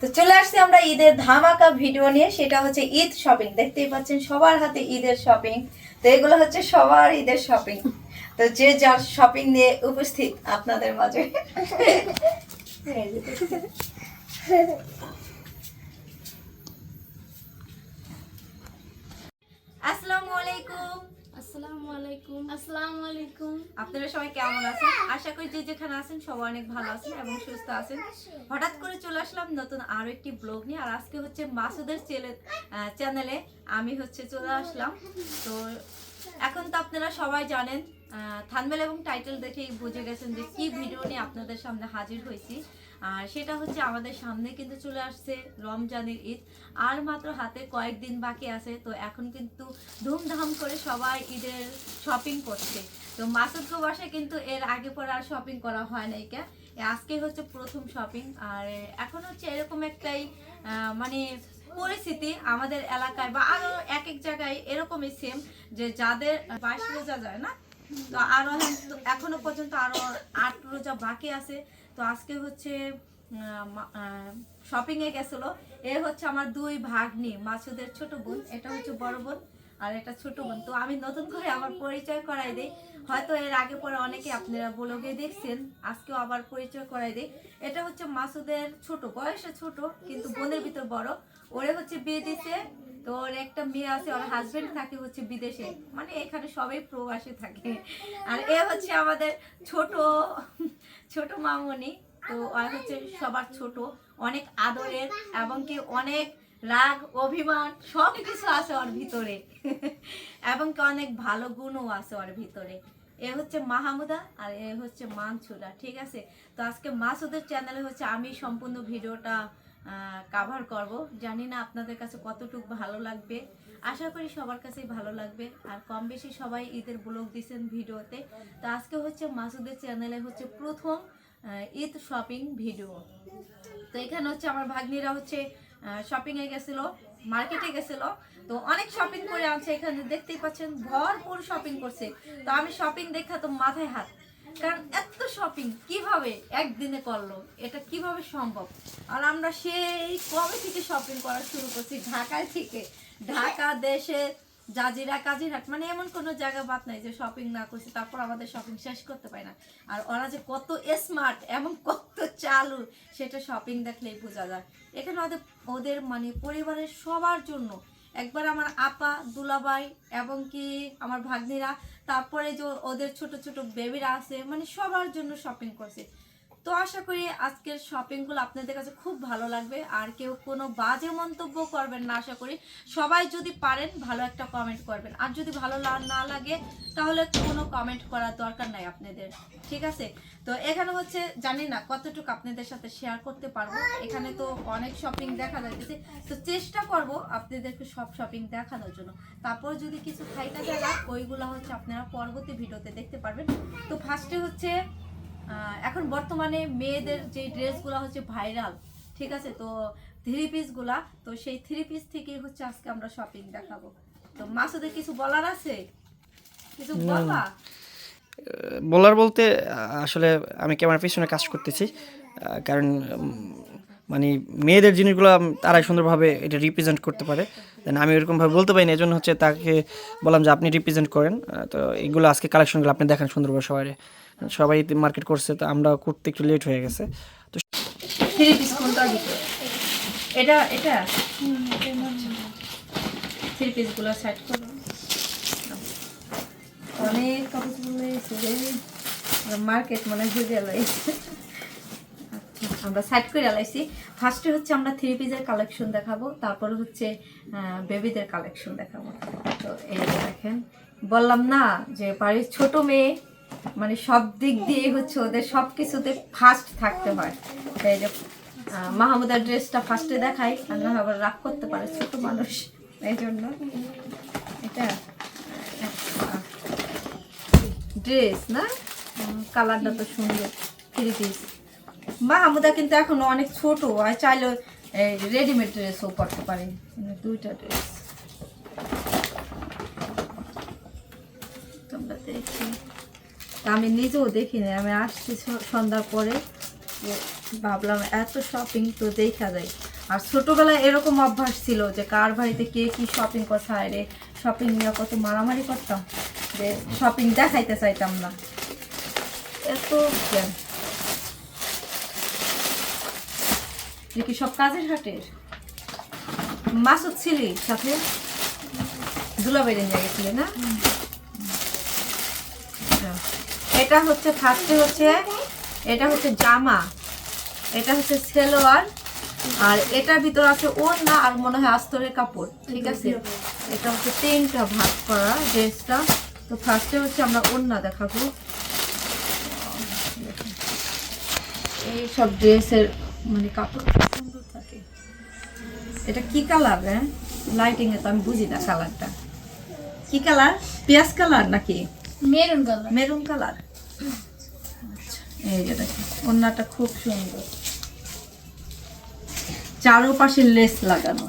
তো চলে আসছি আমরা ঈদের ধামাকা ভিডিও নিয়ে, সেটা হচ্ছে ঈদ শপিং দেখতেই পাচ্ছেন সবার হাতে ঈদের শপিং তো এগুলো হচ্ছে সবার ঈদের শপিং তো যে যার শপিং নিয়ে উপস্থিত আপনাদের মাঝে। আসসালামু আলাইকুম। আসসালামু আলাইকুম। আসসালামু আলাইকুম। আপনারা সবাই কেমন আছেন? আশা করি যে যেখানে আছেন সবাই অনেক ভালো আছেন এবং সুস্থ আছেন। হঠাৎ করে চলে আসলাম নতুন আরও একটি ব্লগ নিয়ে আর আজকে হচ্ছে মাসুদের চ্যানেলে আমি হচ্ছে চলে আসলাম। তো এখন তো আপনারা সবাই জানেন থানবেল এবং টাইটেল দেখেই বুঝে গেছেন যে কি ভিডিও নিয়ে আপনাদের সামনে হাজির হয়েছি। আর সেটা হচ্ছে আমাদের সামনে কিন্তু চলে আসছে রমজানের ঈদ। আর মাত্র হাতে কয়েকদিন বাকি আছে, তো এখন কিন্তু ধুমধাম করে সবাই ঈদের শপিং করছে। তো মাসুদকে বাসায় কিন্তু এর আগে পর আর শপিং করা হয় নাই কে? আজকে হচ্ছে প্রথম শপিং আর এখন হচ্ছে এরকম একটাই মানে পরিস্থিতি আমাদের এলাকায় বা আরও এক এক জায়গায় এরকমই সেম যে যাদের বাইশ রোজা যায় না, তো আরও এখনও পর্যন্ত আরও আট রোজা বাকি আছে। তো আজকে হচ্ছে শপিং এ গেছিল। এ হচ্ছে আমার দুই ভাগ্নি মাসুদের ছোট বোন, এটা হচ্ছে বড় বোন আর এটা ছোট বোন। তো আমি নতুন করে আমার পরিচয় করাই দিই। হয়তো এর আগে পরে অনেকে আপনারা ব্লগে দেখছেন, আজকেও আবার পরিচয় করাই দিই। এটা হচ্ছে মাসুদের ছোট, বয়সে ছোট, কিন্তু বোনের ভিতর বড়। ওরে হচ্ছে বিয়ে দিছে তো ওর একটা মেয়ে আছে, ওর হাজবেন্ড থাকে হচ্ছে বিদেশে। মানে এখানে সবাই প্রবাসী থাকে। আর এ হচ্ছে আমাদের ছোট ছোট মামনি। তো আর হচ্ছে সবার ছোট। অনেক আদরের এবং কি অনেক রাগ, অভিমান সব কিছু আছে ওর ভিতরে। এবং কি অনেক ভালো গুণও আছে ওর ভিতরে। এ হচ্ছে মাহমুদা আর এ হচ্ছে মানছুরা ঠিক আছে? তো আজকে মাসুদের চ্যানেলে হচ্ছে আমি সম্পূর্ণ ভিডিওটা কাভার করব। জানি না আপনাদের কাছে কতটুকু ভালো লাগবে। আশা করি সবার কাছেই ভালো লাগবে। আর কম বেশি সবাই ঈদের ব্লগ দিয়েছেন ভিডিওতে। তো আজকে হচ্ছে মাসুদের চ্যানেলে হচ্ছে প্রথম ঈদ শপিং ভিডিও তো এখানে হচ্ছে আমার ভাগ্নিরা হচ্ছে শপিং এ গেছিল মার্কেটে গেছিল। তো অনেক শপিং করে আনছে। এখানে দেখতেই পাচ্ছেন, ভরপুর শপিং করছে। তো আমি শপিং দেখা তো মাথায় হাত। কারণ এত শপিং কীভাবে একদিনে করল? এটা কীভাবে সম্ভব? আর আমরা সেই কবে থেকে শপিং করা শুরু করছি? ঢাকায় থেকে। ঢাকা, দেশে, জাজিরা, কাজিরহাট মানে এমন কোনো জায়গা বাদ নাই যে শপিং না করছি, তারপর আমাদের শপিং শেষ করতে পারি না। আর ওরা যে কত স্মার্ট এবং কত চালু, সেটা শপিং দেখলেই বোঝা যায়। এখানে ওদের ওদের মানে পরিবারের সবার জন্য একবার আমার আপা দুলাবাই এবং কি আমার ভাগ্নিরা, তারপরে যে ওদের ছোট ছোট বেবিরা আছে মানে সবার জন্য শপিং করছে। তো আশা করি আজকের শপিংগুলো আপনাদের কাছে খুব ভালো লাগবে। আর কেউ কোনো বাজে মন্তব্য করবেন না, আশা করি সবাই যদি পারেন ভালো একটা কমেন্ট করবেন। আর যদি ভালো না লাগে, তাহলে কোনো কমেন্ট করার দরকার নাই আপনাদের। ঠিক আছে? তো এখানে হচ্ছে, জানি না কতটুকু আপনাদের সাথে শেয়ার করতে পারব। এখানে তো অনেক শপিং দেখা যাচ্ছে তো চেষ্টা করব আপনাদেরকে সব শপিং দেখানোর জন্য। তারপর যদি কিছু খাইটা জায়গা ওইগুলো হচ্ছে আপনারা পরবর্তী ভিডিওতে দেখতে পারবেন। তো ফার্স্টে হচ্ছে এখন বর্তমানে মেয়েদের যে ড্রেসগুলো হচ্ছে ভাইরাল ঠিক আছে? তো থ্রি পিসগুলা তো সেই থ্রি পিস থেকে হচ্ছে আজকে আমরা শপিং দেখাবো। তো মাসুদের কিছু বলার আছে? কিছু বলবা? বলার বলতে আসলে আমি ক্যামেরার পিছনে কাজ করতেছি কারণ মানে মেয়েদের জিনিসগুলো তারাই সুন্দরভাবে এটা রিপ্রেজেন্ট করতে পারে। দেন আমি ওরকমভাবে বলতে পারি না এই জন্য হচ্ছে তাকে বললাম যে আপনি রিপ্রেজেন্ট করেন। তো এইগুলো আজকে কালেকশনগুলো আপনি দেখেন সুন্দরভাবে সবাই সবাই মার্কেট করছে, তো আমরা করতে একটু লেট হয়ে গেছে। তো এটা এটা? থ্রি মার্কেট মানে আচ্ছা আমরা সাইড করে লাইছি ফার্স্টে হচ্ছে আমরা থ্রি পিসের কালেকশন দেখাবো, তারপরে হচ্ছে বেবিদের কালেকশন দেখাবো। তো এই দেখেন, বললাম না যে বাড়ির ছোট মেয়ে মানে সব দিক দিয়ে হচ্ছে ওদের সব কিছুতে ফার্স্ট থাকতে হয়। মাহমুদার ড্রেসটা ফার্স্টে দেখাই আর আবার রাগ করতে পারে ছোট মানুষ। এই জন্য এটা ড্রেস না? কালারটা তো সুন্দর থ্রি পিস মাহমুদা কিন্তু এখনও অনেক ছোট, আর চাইলে রেডিমেড ড্রেসও পরতে পারে। মানে দুইটা ড্রেস তোমরা দেখি। আমি নিজেও দেখিনি, আমি আসছি সন্ধ্যার পরে। ভাবলাম এত শপিং তো দেখা যায়। আর ছোটবেলায় এরকম অভ্যাস ছিল যে কার বাড়িতে কে কি শপিং করছে রে শপিং নিয়ে কত মারামারি করতাম, যে শপিং দেখাইতে চাইতাম না। এত কি সব কাজের হাটের? মাসুদ ছিলি সাথে? দুলাবাইরে নিয়ে গেছিলি না। এটা হচ্ছে ফার্স্টে হচ্ছে এটা হচ্ছে জামা। এটা হচ্ছে সেলোয়ার। আর এটার ভিতর আছে ওড়না আর মনে হয় আস্তরের কাপড় ঠিক আছে? এটা হচ্ছে তিনটা ভাগ করা ড্রেসটা। তো ফার্স্টে হচ্ছে আমরা ওড়না দেখাবো। এই সব ড্রেসের মানে কাপড় খুব সুন্দর থাকে। এটা কি কালার হ্যাঁ? লাইটিং এ তো আমি বুঝি না কালারটা। কি কালার? পেঁয়াজ কালার নাকি? Maroon colour. Maroon colour. এই যে দেখো ওড়নাটা খুব সুন্দর। চারোপাশে লেস লাগানো?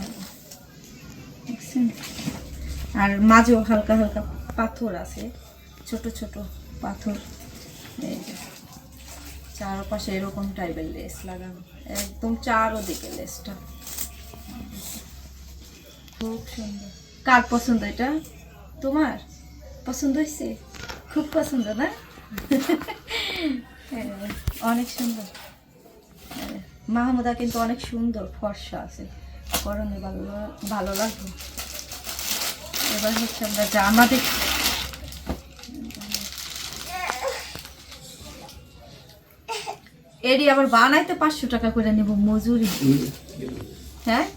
আর মাঝেও হালকা হালকা পাথর আছে, ছোট ছোট পাথর। এই যে, চারোপাশে এরকম টাইপের লেস লাগানো, একদম চারোদিকে লেসটা। খুব সুন্দর। কার পছন্দ এটা? তোমার? পছন্দ হয়েছে? খুব পছন্দ না? অনেক সুন্দর। মাহমুদা কিন্তু অনেক সুন্দর ফর্সা আছে। গরমে ভালো ভালো লাগবে। এবার হচ্ছে আমরা জামা দেখি এডি আবার বানাইতে পাঁচশো টাকা করে নেব মজুরি। হ্যাঁ?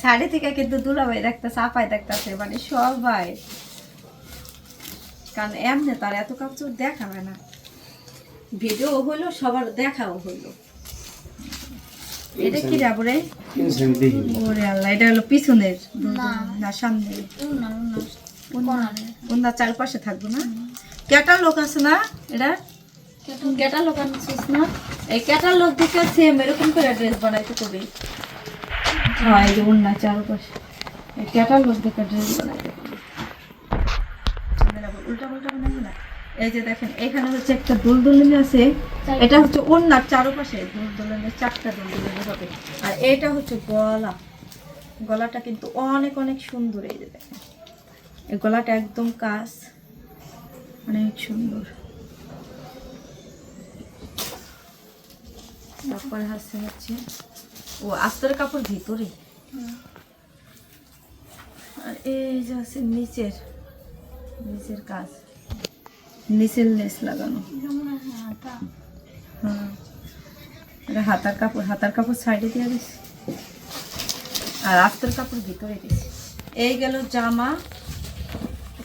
শাড়ি থেকে কিন্তু দুলাভাই দেখতে সাফাই দেখতেছে মানে সবাই। কারণ এমনি তার এত কাপড় দেখা হয় না। ভিডিও হইল সবার দেখাও হইল এটা কি রাবরে ওরে আল্লাহ এটা হলো পিছনের না। সামনে ওনার চারপাশে থাকব না। ক্যাটার লোক আছে না এটা? ক্যাটার লোক। আনছিস না? এই ক্যাটার লোক দেখে সেম এরকম করে ড্রেস বানাইতে কবি। হয় ওনার চারপাশে। এই ক্যাটার লোক দেখে ড্রেস বানাইতে উল্টা না এই যে দেখেন, এখানে হচ্ছে একটা দুলদুলনি আছে। এটা হচ্ছে ওনার চারপাশে দুলদুলনের চারটা দুলদুলনি হবে। আর এটা হচ্ছে গলা। গলাটা কিন্তু অনেক অনেক সুন্দর এই যে দেখেন। এই গলাটা একদম কাজ অনেক সুন্দর। তারপরে হচ্ছে হচ্ছে, ও আস্তরের কাপড় ভিতরে। আর এই যে আছে নিচের। নিচের কাজ। নিচের লেস লাগানো। হ্যাঁ। হাতার কাপড় হাতার কাপড় সাইডে দিয়ে দিছি আর আস্তর কাপড় ভিতরে দিছি এই গেল জামা।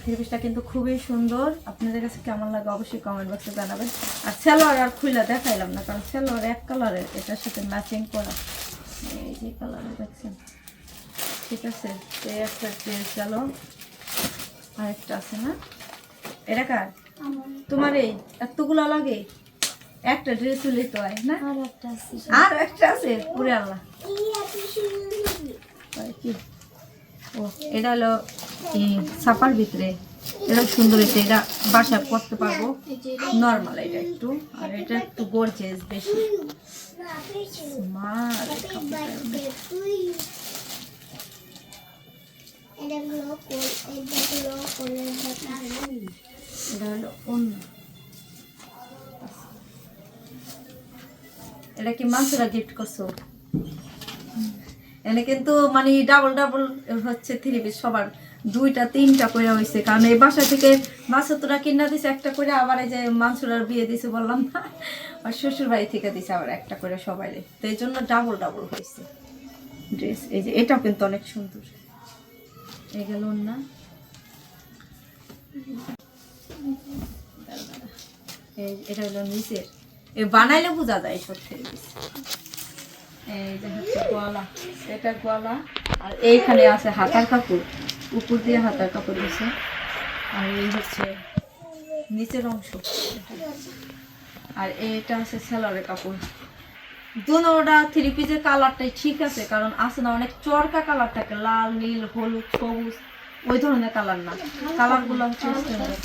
থ্রিপিসটা কিন্তু খুবই সুন্দর। আপনাদের কাছে কেমন লাগে অবশ্যই কমেন্ট বক্সে জানাবেন। আর সেলোয়ার আর খুলে দেখাইলাম না, কারণ সেলোয়ার এক কালারের, এটার সাথে ম্যাচিং করা। এই যে কালারে দেখছেন? ঠিক আছে, এই একটা ড্রেস গেল। আরেকটা আছে না? এটা কার? তোমার এই? এতগুলো লাগে। একটা ড্রেস হলেই তো হয় না? আর একটা আছে? আর একটা পুরে আল্লাহ কি? ও এটা হলো এই ছাপার ভিতরে। এটা সুন্দর এটা এটা বাসায় করতে পারব। নর্মাল এটা একটু। আর এটা একটু গর্জেস বেশি। মা এটা কি মাংসরা গিফট করছ? এনে কিন্তু মানে ডাবল ডাবল হচ্ছে থ্রি পিস সবার দুইটা, তিনটা করে হয়েছে কারণ এই বাসা থেকে মাছ তোরা কিনা দিছে, একটা করে আবার এই যে মাংসরার বিয়ে দিছে বললাম না, আর শ্বশুর বাড়ি থেকে দিছে আবার একটা করে সবাই তো এই জন্য ডাবল ডাবল হয়েছে ড্রেস এই যে এটাও কিন্তু অনেক সুন্দর। এই গেল না এটা হলো নিচের। এ, বানাইলে বোঝা যায় সত্যি এই যে হচ্ছে গলা এটা গলা আর এইখানে আছে হাতার কাপড়। উপর দিয়ে হাতার কাপড় দিছে। আর এই হচ্ছে নিচের অংশ। আর এটা আছে সেলারের কাপড়। দুনোটা থ্রি পিসের কালারটাই ঠিক আছে কারণ আছে না অনেক চরকা কালার থাকে লাল নীল হলুদ সবুজ ওই ধরনের কালার না। কালারগুলো হচ্ছে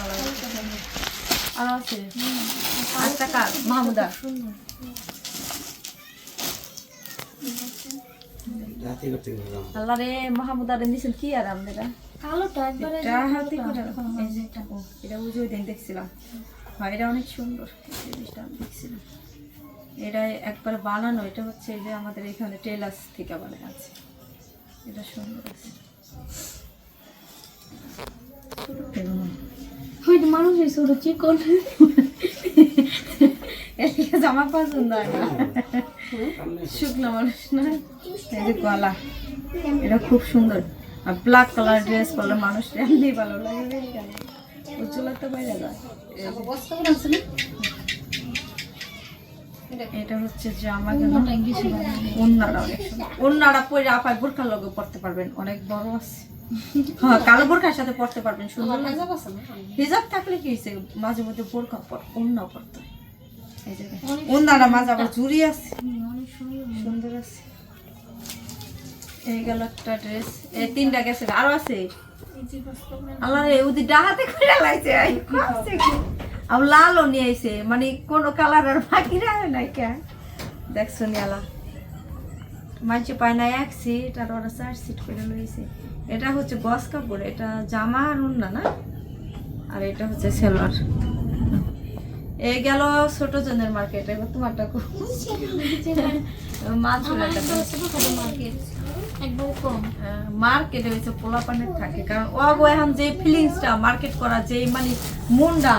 কালার আর আছে মাহমুদা। আল্লাহ রে মাহমুদা রে নিছেন কি আর আপনারা? কালোটা একবারে এটা হাতে করে। এই যে এটা। এটা বুঝে দেখছিলাম। এটা অনেক সুন্দর। জিনিসটা দেখছিলাম। এটা একবার বানানো এটা হচ্ছে এই যে আমাদের এখানে টেলার্স থেকে বানানো আছে। এটা সুন্দর আছে। হয়তো মানুষ ছোট চিকন জামা পছন্দ হয় না। শুকনো মানুষ না? এই যে গলা। এটা খুব সুন্দর। আর ব্ল্যাক কালার ড্রেস পরলে মানুষ এমনি ভালো লাগে। উজ্জ্বলা বাইরে যায়। এটা হচ্ছে জামা কেন অন্যরা অনেক সুন্দর। পরে আপায় বোরখার লগে পড়তে পারবেন অনেক বড় আছে। হ্যাঁ কালো বোরখার সাথে পড়তে পারবেন সুন্দর হিজাব থাকলে কি হয়েছে মাঝে মধ্যে বোরখা পর অন্য পড়তে। এই যে দেখেন। অন্যরা মাঝে আবার জুড়ি আছে। সুন্দর সুন্দর আছে। এই গেল একটা ড্রেস এই তিনটা গেছে আরও আছে। আল্লাহ ডাহাতে আর লালও নিয়ে আইছে মানে কোনো কালার আর বাকি রাখে নাই কে। দেখছ নিয়ালা মানছে পায় না এক সিট আর ওরা চার সিট করে লইছে। এটা হচ্ছে গস কাপড় এটা জামা আর উন্না না? আর এটা হচ্ছে সেলোয়ার। এই গেল ছোট জনের মার্কেট এবার তোমারটা মার্কেট মার্কেটে হয়েছে পোলাপানের থাকে। কারণ ও এখন যে ফিলিংসটা মার্কেট করা যে মানে মনটা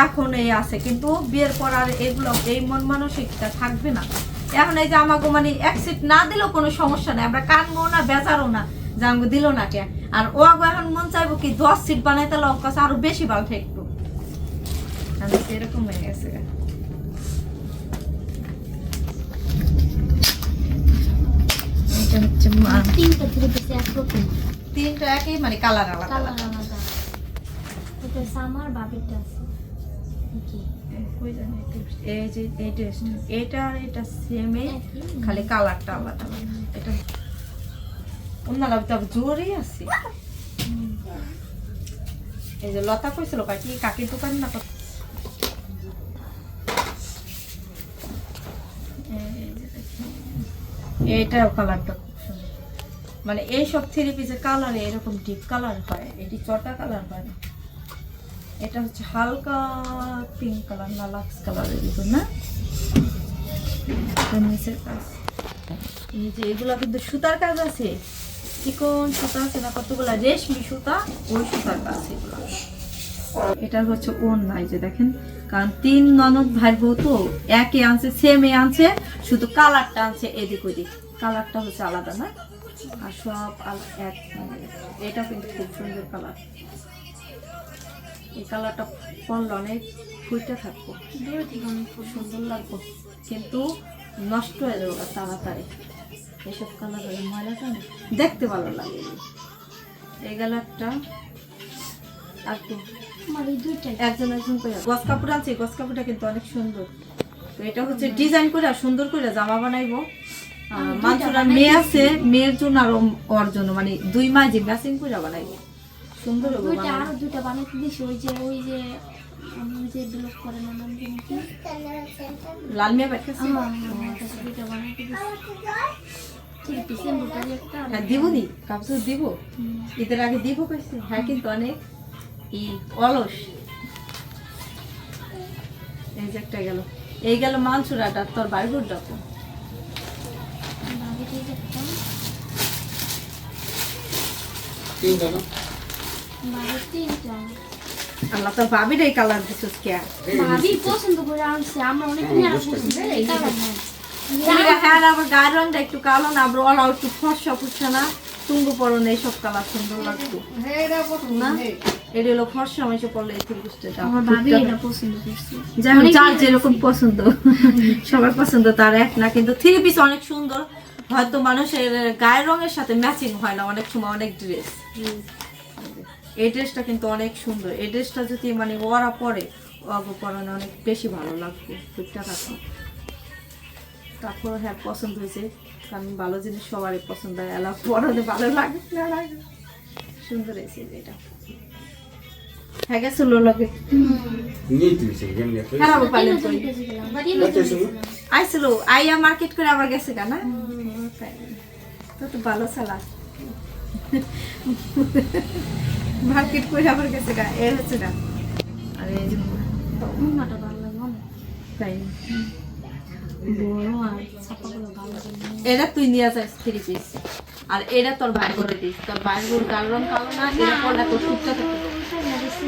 এখন এই আছে কিন্তু বিয়ের পর আর এগুলো এই মন মানসিকতা থাকবে না। এখন এই যে আমাকে মানে অ্যাক্সিট না দিলেও কোনো সমস্যা নেই আমরা কানবো না বেচারও না যে আমাকে দিল না কে? আর ও আগো এখন মন চাইব কি দশ সিট বানাইতে লোক কাছে আরও বেশি ভালো আমি এরকম হয়ে গেছে। এটা হচ্ছে মা- তিনটা একই মানে কালার আলাদা কালার আলাদা। এটা সামার বাবিটা এই এই যে এই ড্রেসটা এটা আর এটা সেমে খালি কালারটা আলাদা। আলাদা এটা অন্যরা তো জোরই আছে। এই যে লতা কইছিল কাকি কাকির দোকান না কত? এই এইটাও কালারটা মানে এইসব থ্রি পিসের কালারে এরকম ডিপ কালার হয় এটি চটা কালার হয় না। এটা হচ্ছে হালকা পিঙ্ক কালার না লাক্স কালারের ভিতর না? নিচের কাজ। এই যে এগুলো কিন্তু সুতার কাজ আছে। চিকন সুতা আছে না কতগুলা? রেশমি সুতা, ওই সুতার কাজ এগুলো। এটা হচ্ছে ওন নাই যে দেখেন। কারণ তিন ননদ ভাই বউ তো একই আনছে সেমে আনছে, শুধু কালারটা আনছে এদিক ওদিক। কালারটা হচ্ছে আলাদা, না? আর সব এক এটা কিন্তু খুব সুন্দর কালার এই কালারটা পরলে অনেক ফুলটা থাকব। দূরে থেকে অনেক খুব সুন্দর লাগবো। কিন্তু নষ্ট হয়ে যাবে তাড়াতাড়ি। এসব কালার হলে ময়লাটা দেখতে ভালো লাগে। এই কালারটা আর কি। একজন একজন করে গস কাপড় আছে গস কাপড়টা কিন্তু অনেক সুন্দর। তো এটা হচ্ছে ডিজাইন করে আর সুন্দর করে জামা বানাইবো। মাছুরা মেয়ে আছে মেয়ের জন্য আর ওর জন্য মানে দুই মাঝে ম্যাচিং করে বানাইবো। সুন্দর হবে দুইটা বানাইবো। আরও দুইটা বানাইতে দিছি ওই যে ওই যে আমি ব্লক করে না নাম কি লাল মেয়ে দিছি। হ্যাঁ দিব নি কাপড় দিব? ঈদের আগে দিব কইছি? হ্যাঁ কিন্তু অনেক ই অলস। এই যে একটা গেল। এই গেল মানসুরাটা তোর বাইবুর ডাকো আল্লাহ তোর ভাবির এই কালার দিছিস কে ভাবি পছন্দ করে আনছে আমরা অনেক মেয়েরা পছন্দ এই কালার হ্যাঁ আবার গায়ের রংটা একটু কালো না আবার ওলাও একটু ফর্সা ফুটছে না। তুঙ্গু পরন এইসব কালার সুন্দর লাগতো না? এটা হলো ফর্সা মাইসে পড়লে এই ত্রিভুজটা আমার ভাবি এটা পছন্দ করছে। যেমন যার যেরকম পছন্দ সবার পছন্দ তার এক না কিন্তু থ্রি পিস অনেক সুন্দর। হয়তো মানুষের গায়ের রঙের সাথে ম্যাচিং হয় না অনেক সময় অনেক ড্রেস এই ড্রেসটা কিন্তু অনেক সুন্দর। এই ড্রেসটা যদি মানে ওরা পরে অগ পরানো অনেক বেশি ভালো লাগবে ফিটটা থাকো তারপর হ্যাঁ পছন্দ হয়েছে। কারণ ভালো জিনিস সবারই পছন্দ হয় এলা পরাতে ভালো লাগে না লাগে। সুন্দর হয়েছে এটা। হ্যাঁ খারাপ আইছিল আইয়া মার্কেট করে আবার গেছে গা না? তো তো ভালো চালা মার্কেট করে আবার গেছে গা এর হচ্ছে গা। আর এই যে উন্নাটা ভালো লাগে অনেক। তাই? এটা তুই নিয়ে যাস থ্রি পিস। আর এটা তোর বাইর করে দিস। তোর বাইর করে কালো রং কালো না এটা পড়লে তোর টুকটা থাকবে এটা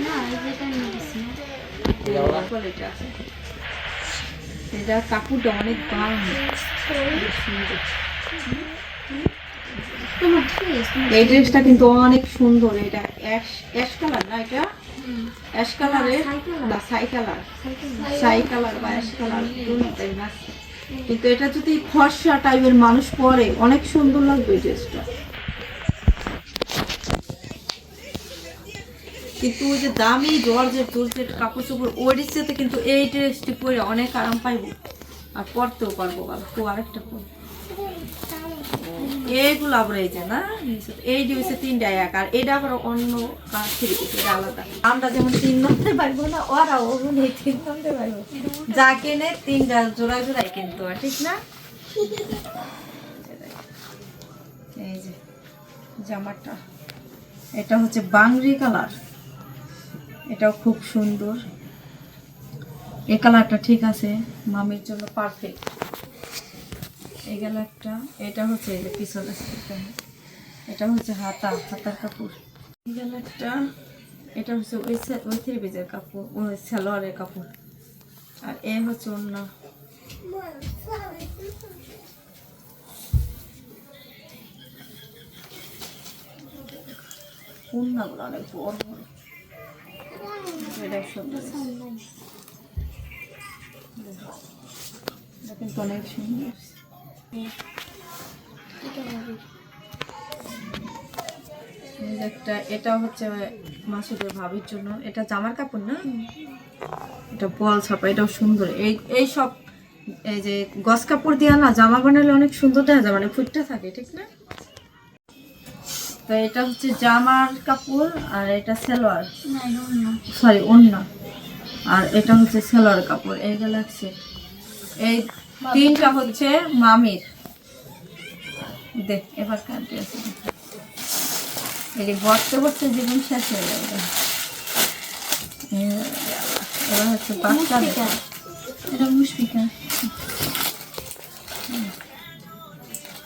না না কাপড়টা অনেক দাম এই ড্রেসটা কিন্তু অনেক সুন্দর এটা অ্যাশ অ্যাশ কালার না এটা? অ্যাশ কালারের না সাই কালার সাই কালার বা অ্যাশ কালার কিন্তু এটা যদি ফর্সা টাইপের মানুষ পরে অনেক সুন্দর লাগবে এই ড্রেসটা কিন্তু ওই যে দামি জর্জের জর্জের কাপড় চোপড় ওই ড্রেসটাতে কিন্তু এই ড্রেসটি পরে অনেক আরাম পাইবো। আর পরতেও পারব ভালো তো আরেকটা পর এইগুলো আবার এই যে না, এই যে হচ্ছে তিনটা এক, আর এটা আবার অন্য কাজ এটা আলাদা। আমরা যেমন তিন নম্বরে পারব না, ওরা ওগুলো এই তিন নম্বরে পারব। যা কেনে তিনটা জোড়া জোড়াই কিন্তু ঠিক না? এই যে জামাটা, এটা হচ্ছে বাংরি কালার। এটাও খুব সুন্দর। এই কালারটা ঠিক আছে, মামির জন্য পারফেক্ট এই গেল একটা, এটা হচ্ছে এই যে পিছনে এটা। হচ্ছে হাতা, হাতার কাপড়। এই গেল একটা, এটা হচ্ছে ওই ওই থ্রি পিসের কাপড়, ওই সালোয়ারের কাপড়। আর এ হচ্ছে অন্য। অন্যগুলো অনেক বড় বড়। সুন্দর। একটা এটা হচ্ছে মাসুদের ভাবির জন্য। এটা জামার কাপড় না? এটা বল ছাপা এটাও সুন্দর। এই এই সব এই যে গস কাপড় দিয়ে না জামা বানালে অনেক সুন্দর দেখা যায় মানে ফুটটা থাকে ঠিক না? তো এটা হচ্ছে জামার কাপড় আর এটা সালোয়ার। সরি অন্য। আর এটা হচ্ছে সেলোয়ার কাপড়। এই লাগছে এই তিনটা হচ্ছে মামির। দেখ এবার কাটতে আছে। যে বসতে বসতে জীবন শেষ হয়ে যাবে। এবার হচ্ছে বাচ্চাদের এটা মুশফিকা।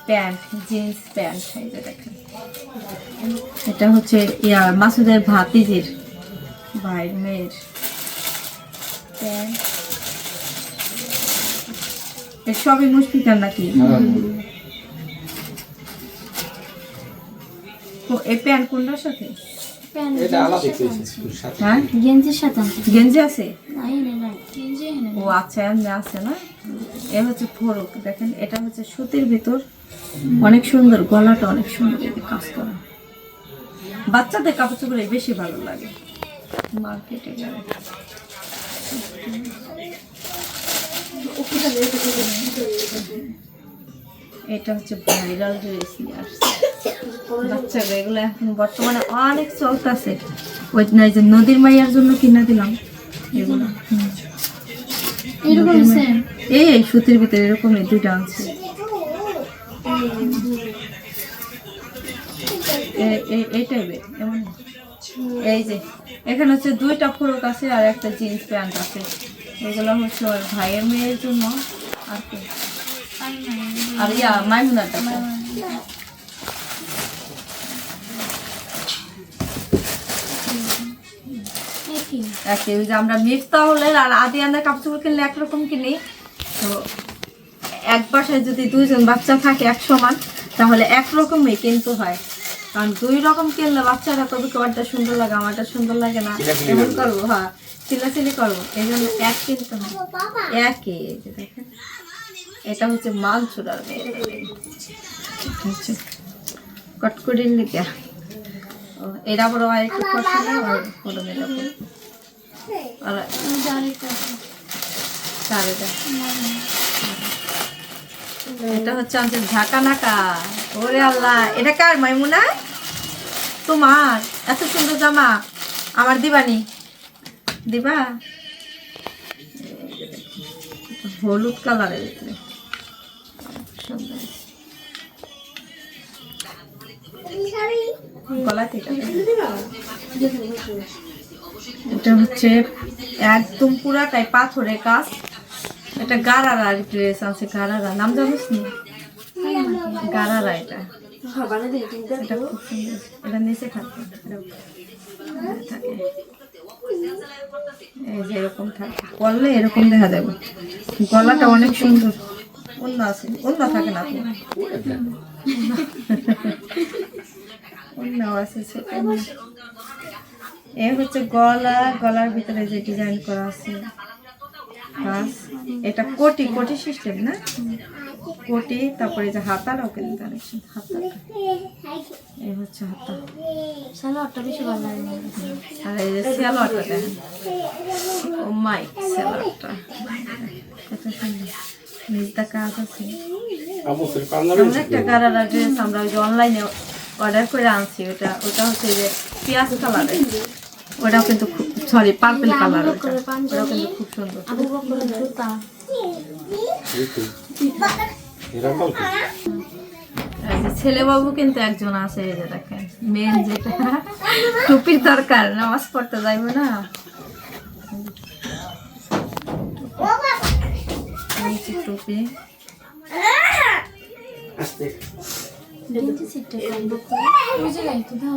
প্যান্ট জিন্স প্যান্ট দেখেন। এটা হচ্ছে ইয়া মাসুদের ভাতিজির ভাই মেয়ের প্যান্ট। সবই মুশফিকার নাকি? ও, এই প্যান্ট কোনটার সাথে? হ্যাঁ? গেঞ্জির সাথে গেঞ্জি আছে? ও আচ্ছা এমনি আছে না? এ হচ্ছে ফরক দেখেন এটা হচ্ছে সুতির ভিতর। অনেক সুন্দর গলাটা অনেক সুন্দর কাজ করা। বাচ্চাদের কাপড় চোপড়ে বেশি ভালো লাগে। মার্কেটে গেলে। এটা হচ্ছে ভাইরাল ড্রেস নিয়ে এগুলো এখন বর্তমানে অনেক চলতেছে। ওই না যে নদীর মাইয়ার জন্য কিনা দিলাম। এগুলো এরকম এই এই সুতির ভিতরে এরকমই দুইটা আছে। এই টাইপের এমন এই যে এখানে হচ্ছে দুইটা ফরক আছে আর একটা জিন্স প্যান্ট আছে। এগুলো হচ্ছে ওর ভাইয়ের মেয়ের জন্য আর কি। আর ইয়া আমরা মিক্স তাহলে আর আদি আন্দার কাপড় কিনলে একরকম কিনি। তো এক বাসায় যদি দুইজন বাচ্চা থাকে এক সমান তাহলে একরকমই কিন্তু হয়। কারণ দুই রকম কিনলে বাচ্চারা কবি কবারটা সুন্দর লাগে আমারটা সুন্দর লাগে না। এমন করব। হ্যাঁ চিল্লাচিল্লি করব। এই জন্য এক কিনতে হয় একই এই যে দেখেন। এটা হচ্ছে মেয়ে। হচ্ছে কটকটির লিখে ও, এটা বড় আর একটু পছন্দ আর বড় মেয়েটা আর। এটা হচ্ছে আমাদের ঢাকা নাকা। ওরে আল্লাহ, এটা কার মাইমুনা? তোমার, এত সুন্দর জামা। আমার দিবানি। দিবা? হলুদ কালারের এটা হচ্ছে একদম পুরাটাই পাথরের কাজ। এটা গারারা ড্রেস আছে গারারা। নাম জানিস নি? গারারা এটা। নিচে এই যে এরকম থাকে। এরকম দেখা গলাটা অনেক সুন্দর। আছে। এ হচ্ছে গলা। গলার ভিতরে যে ডিজাইন করা আছে। এটা কোটি কোটি সিস্টেম না? কোটি তারপরে যে হাতাটাও কিন্তু সুন্দর হাতা এই হচ্ছে হাতা সালোয়ারটা বেশি ভালো লাগে আর এই যে স্যালোয়ারটা দেখেন। ও মাই স্যালোয়ারটা। কত সুন্দর। নিজটা কাজ আছে। আমরা একটা গারারা ড্রেস আমরা ওই যে অনলাইনে অর্ডার করে আনছি। ওটা ওটা হচ্ছে যে পেঁয়াজ কালারের। ওটাও কিন্তু খুব সরি পার্পল কালার ওটা কিন্তু খুব সুন্দর ছেলে বাবু কিন্তু একজন আছে এই যে দেখেন মেন যেটা টুপির দরকার নামাজ পড়তে যাইবে না এই টুপি ওই জায়গায় তো দাও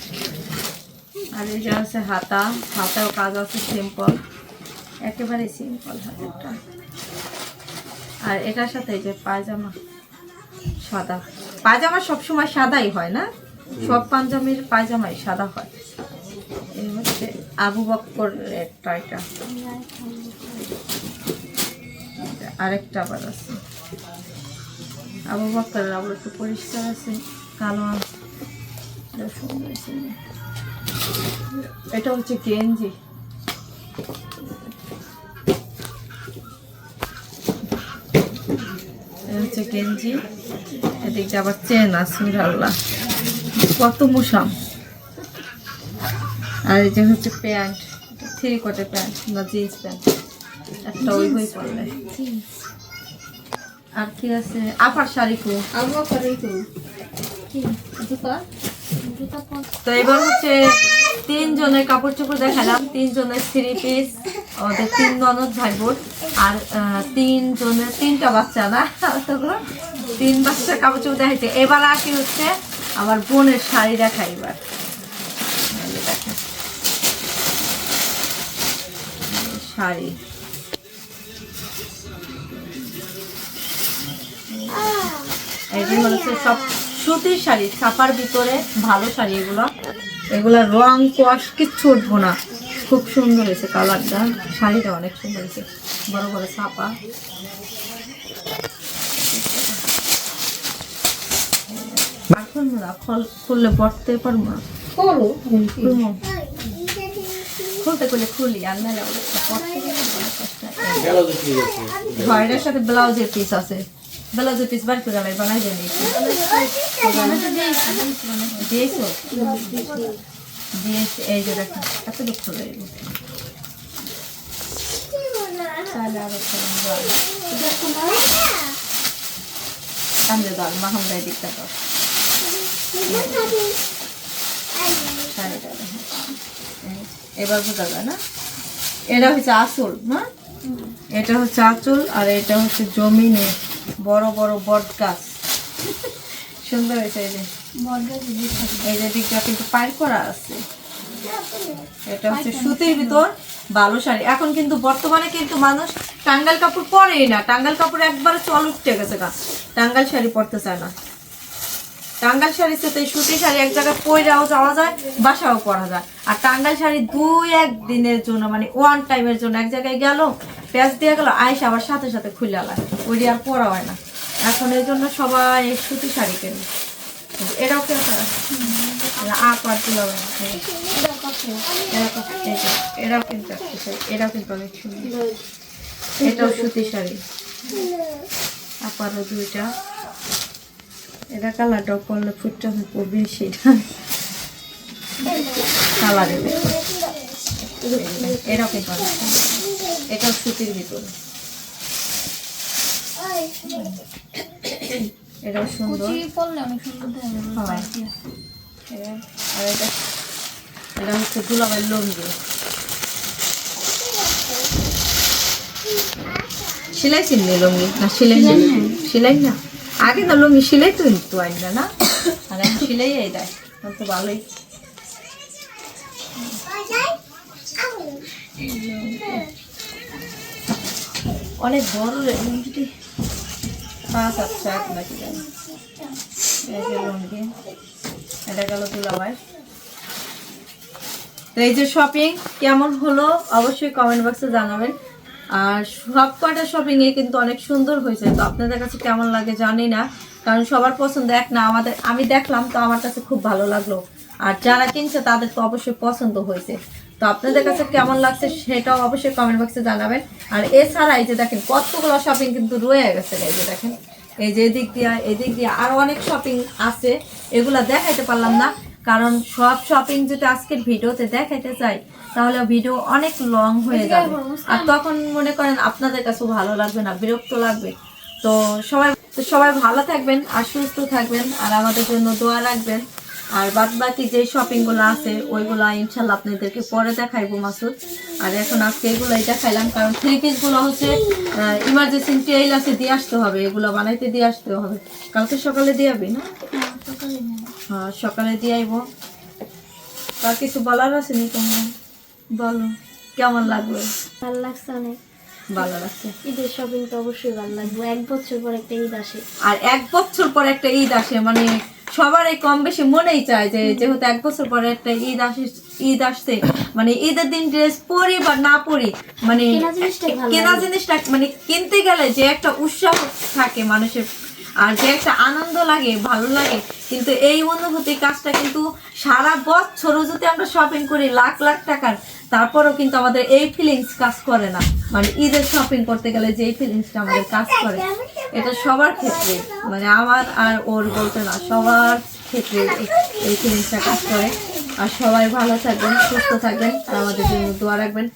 আর যে আছে হাতা হাতাও কাজ আছে সিম্পল একেবারে সিম্পল হাতেরটা। আর এটার সাথে যে পায়জামা সাদা। পায়জামা সবসময় সাদাই হয় না? সব পাঞ্জাবির পায়জামাই সাদা হয়। এই হচ্ছে আবু বক্কর একটা এটা আরেকটা আবার আছে। আবু বক্কর আবার একটু পরিষ্কার আছে কালো। সুন্দর। এটা হচ্ছে গেঞ্জি। হচ্ছে গেঞ্জি। এদিকে আবার চেন আছে আল্লাহ কত মুসাম। আর এই যে হচ্ছে প্যান্ট। থ্রি কোটে প্যান্ট বা জিন্স প্যান্ট। একটা ওই বই পড়লে। আর কি আছে? আপার শাড়ি কো। আবু বকরের তো কি। জুতা জুতা তো এবার হচ্ছে তিনজনের কাপড় চোপড় দেখালাম, তিনজনের থ্রি পিস ওদের তিন ননদ ভাই বোন আর তিনজনের তিনটা বাচ্চা না? তিন বাচ্চার কাপড় চোপড় দেখাইছে। এবার আসি হচ্ছে আমার বোনের শাড়ি দেখাই এবার। শাড়ি। এগুলো হচ্ছে সব সুতির শাড়ি ছাপার ভিতরে ভালো শাড়ি এগুলো। এগুলো রং কোয়াশ কিচ্ছু উঠবো না। খুব সুন্দর হয়েছে কালারটা। শাড়িটা অনেক সুন্দর হয়েছে। বড় বড় ছাপা। খুললে বটতে পারব না। খুলতে খুলে খুলি আর নাহলে। ঘরের সাথে ব্লাউজের পিস আছে। ব্লাউজের পিস বার করে আমি বানাই নিয়েছি দিয়েছ দিয়েছি এই যে দেখো এত দুঃখ লাগবে দিকটা তো এবার বোঝা যায় না এটা হচ্ছে আসল না এটা হচ্ছে আঁচল আর এটা হচ্ছে জমিনে বড় বড় বট গাছ। সুন্দর হয়েছে এই যে। এই যে দিকটা কিন্তু পার করা আছে। এটা হচ্ছে সুতির ভিতর ভালো শাড়ি। এখন কিন্তু বর্তমানে কিন্তু মানুষ টাঙ্গাল কাপড় পরেই না। টাঙ্গাল কাপড় একবারে চল উঠতে গেছে গা। টাঙ্গাল শাড়ি পরতে চায় না। টাঙ্গাল শাড়ির সাথে সুতি শাড়ি এক জায়গায় পরেও যাওয়া যায় বাসাও পরা যায়। আর টাঙ্গাল শাড়ি দুই এক দিনের জন্য মানে ওয়ান টাইমের জন্য এক জায়গায় গেল প্যাঁচ দিয়ে গেল, আইসা আবার সাথে সাথে খুলে আলায় ওইটি আর পরা হয় না। এখন এই জন্য সবাই সুতি শাড়ি কেনে। এটাও কেন আপার এটাও শাড়ি। আপারও দুইটা। করলে বেশি। কালার। এটাও সুতির ভিতরে। এটাও সুন্দর। হয়। আর এটা এটা হচ্ছে গুলাবের লুঙ্গি। সেলাই কিনলে লুঙ্গি না সেলাই না? সেলাই না? আগে তো লুঙ্গি সেলাই তো নিত আইনা না? আর এখন সেলাই এই দেয় তো ভালোই। অনেক বড় লুঙ্গিটি পাঁচ আচ্ছা এক নাকি এটা গেল দুলাভাই তো এই যে শপিং কেমন হলো? অবশ্যই কমেন্ট বক্সে জানাবেন। আর সব কয়টা শপিং এ কিন্তু অনেক সুন্দর হয়েছে, তো আপনাদের কাছে কেমন লাগে জানি না। কারণ সবার পছন্দ এক না, আমাদের আমি দেখলাম তো আমার কাছে খুব ভালো লাগল। আর যারা কিনছে তাদের তো অবশ্যই পছন্দ হয়েছে। তো আপনাদের কাছে কেমন লাগছে সেটাও অবশ্যই কমেন্ট বক্সে জানাবেন। আর এছাড়া এই যে দেখেন কতগুলো শপিং কিন্তু রয়ে গেছে এই যে দেখেন। এই যে এদিক দিয়ে এদিক দিয়ে আরও অনেক শপিং আছে। এগুলা দেখাইতে পারলাম না কারণ সব শপিং যদি আজকের ভিডিওতে দেখাইতে চাই তাহলে ভিডিও অনেক লং হয়ে যাবে। আর তখন মনে করেন আপনাদের কাছেও ভালো লাগবে না বিরক্ত লাগবে। তো সবাই তো সবাই ভালো থাকবেন আর সুস্থ থাকবেন আর আমাদের জন্য দোয়া রাখবেন। আর বাদ বাকি যে শপিংগুলো আছে ওইগুলা ইনশাল্লাহ আপনাদেরকে পরে দেখাইবো মাসুদ। আর এখন আজকে এগুলোই দেখাইলাম কারণ থ্রি পিসগুলো হচ্ছে ইমার্জেন্সি ট্রেইল আছে দিয়ে আসতে হবে এগুলো বানাইতে দিয়ে আসতে হবে। কালকে সকালে দিয়ে যাবি না? হ্যাঁ সকালে দিয়ে আইবো। তার কিছু বলার আছে নি তোমার? বলো কেমন লাগল? ভালো লাগছে অনেক। ভালো লাগছে। ঈদের শপিং তো অবশ্যই ভালো লাগবে এক বছর পর একটা ঈদ আসে। আর এক বছর পর একটা ঈদ আসে মানে সবারই কম বেশি মনেই চায় যে যেহেতু এক বছর পরে একটা ঈদ আসে ঈদ আসতে মানে ঈদের দিন ড্রেস পরি বা না পরি মানে কেনা জিনিসটা মানে কিনতে গেলে যে একটা উৎসাহ থাকে মানুষের। আর যে একটা আনন্দ লাগে, ভালো লাগে, কিন্তু এই অনুভূতি কাজটা কিন্তু সারা বছরও যদি আমরা শপিং করি লাখ লাখ টাকার, তারপরেও কিন্তু আমাদের এই ফিলিংস কাজ করে না। মানে ঈদের শপিং করতে গেলে যে এই ফিলিংসটা আমাদের কাজ করে, এটা সবার ক্ষেত্রে। মানে আমার আর ওর বলতে না, সবার ক্ষেত্রে এই- এই ফিলিংসটা কাজ করে। আর সবাই ভালো থাকবেন, সুস্থ থাকবেন, আর আমাদের জন্য দোয়া রাখবেন।